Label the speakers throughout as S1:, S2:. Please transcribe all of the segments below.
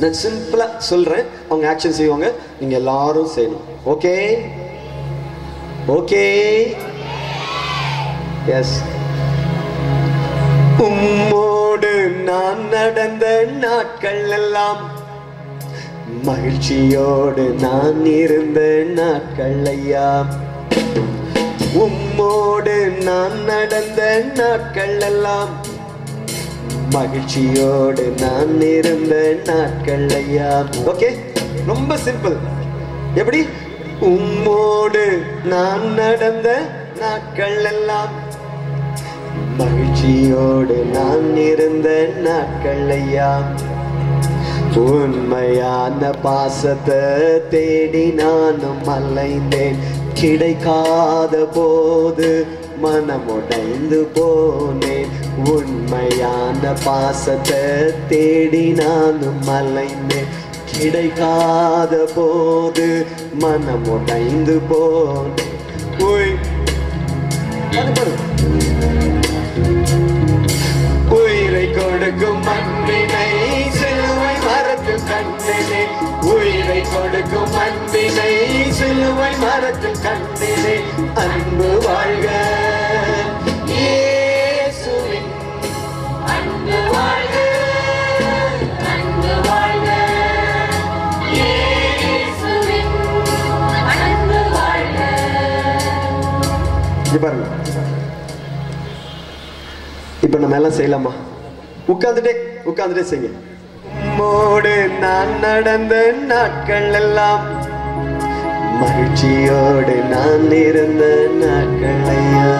S1: நான் சிம்பிளா சொல்றேன். அவங்க ஆக்ஷன் செய்வாங்க. நீங்க எல்லாரும் செய்யணும். ஓகே ஓகே எஸ் உம்மோடு நான் நடந்த நாட்கள் எல்லாம் மகிழ்ச்சியோடு நான் இருந்த நாட்கள் ஐயா. உம்மோடு நான் நடந்த நாட்கள் எல்லாம் மகிழ்ச்சியோடு நான் இருந்த நாட்கள் ஐயா. ஓகே ரொம்ப சிம்பிள் எப்படி? உம்மோடு நான் நடந்த நாட்கள் எல்லாம். மகிழ்ச்சியோடு நான் இருந்த நாட்கள் ஐயா. உண்மையான பாசத்தை தேடி நானும் அலைந்தேன் கிடைக்காத போது மனமுடைந்து போனேன் உண்மையான பாசத்தை தேடி நானும் அலைந்தேன் கிடைக்காத போது மனமுடைந்து போனேன் உய் உயிரை கொடுக்கும் மண்ணினை சிலுவை மரத்தில் கண்டினே உயிரை கொடுக்கும் அன்பினை சிலுவை மரத்தில் கண்டினே அன்பு வாழ்க. இங்க பாருங்க. இப்ப நம்ம எல்லாம் செய்யலாமா? உட்கார்ந்துட்டே உட்கார்ந்துட்டே செய்ய உம்மோடு நான் நடந்த நாட்கள் எல்லாம் மகிழ்ச்சியோடு நான் இருந்த நாட்கள் ஐயா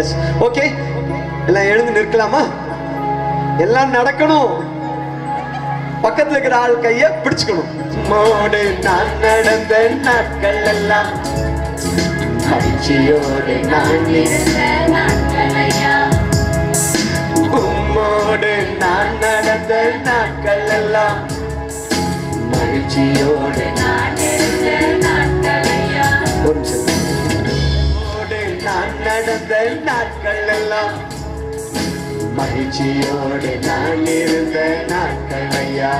S1: எஸ் ஓகே எல்லாம் எழுந்து நிற்கலாமா? எல்லாம் நடக்கணும். பக்கத்துல இருக்கிற ஆள் கைய பிடிச்சுக்கணும். உம்மோடு நான் நடந்த நாட்கள் எல்லாம் மகிழ்ச்சியோடு நான் உம்மோடு நான் நடந்த நாட்கள் எல்லாம் மகிழ்ச்சியோடு
S2: நான்
S1: நடந்த நாட்கள் எல்லாம் மகிழ்ச்சியோடு நான் இருந்த நாட்கள் ஐயா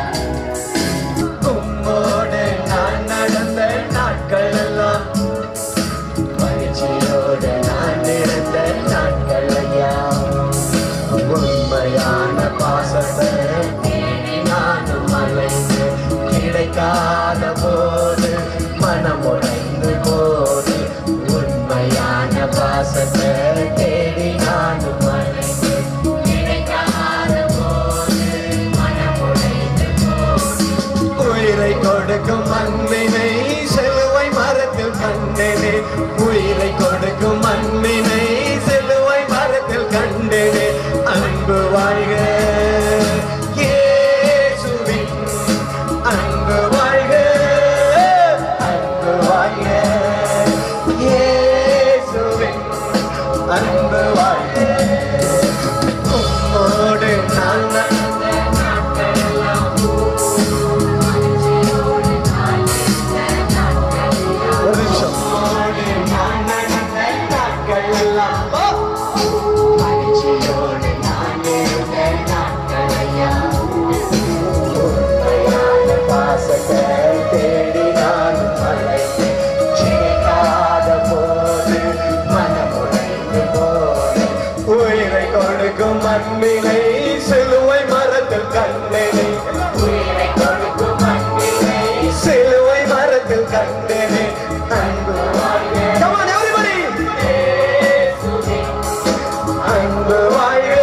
S1: பாசத்தை நானும் அலைந்து கிடைக்காத போது மனம் உடைந்து போது உண்மையான பாசத்தை தேடி நானும் அலைந்து கிடைக்காத போது மனமுடைந்து போது உயிரை கொடுக்கும் அன்பினை செலுவை மரத்தில் கண்டனே. உயிரை கொடுக்கும் அன்பினை செலுவை மரத்தில் கண்டனே. அன்பு வாழ்க உயிரை கொடுக்கும் அன்பினை சிலுவை மரத்தில் கண்டேனே உயிரை கொடுக்கும் அன்பினை சிலுவை மரத்தில் கண்டேனே அன்பு வாழ்க! அன்பு வாழ்க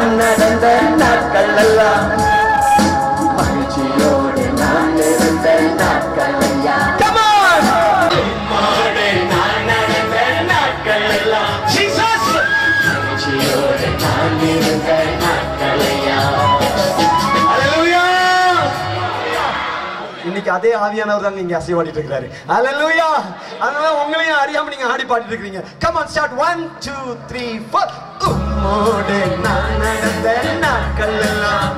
S1: நான் நடந்த நாட்கள் எல்லாம் மகிழ்ச்சியோடு நான் இருந்த நாட்கள்! மகிழ்ச்சியோடு நான் இருந்த Hallelujah! இன்னைக்கு அதே ஆவியானவர் தான் நீங்க அசைவாடிட்டு இருக்கிறாரு அல்லேலூயா அதனால உங்களையும் அறியாம நீங்க ஆடி பாடிட்டு இருக்கீங்க கம் ஆன் ஸ்டார்ட் 1 2 3 4 உம்மோடு நான் நடந்த நாட்கள் எல்லாம்.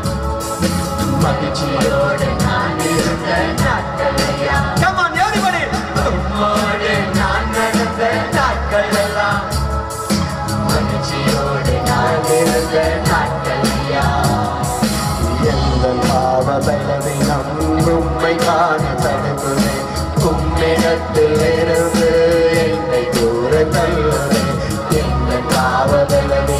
S1: மகிழ்ச்சியோடு நான் இருந்த நாட்கள் எல்லாம். நான் நடந்த நாட்கள் எல்லாம். மகிழ்ச்சியோடு நான் இருந்த நாட்கள் நம் காண உம்மிடத்தில் இருந்து என்னை தூர தள்ளுதே என்ன பாவபலவை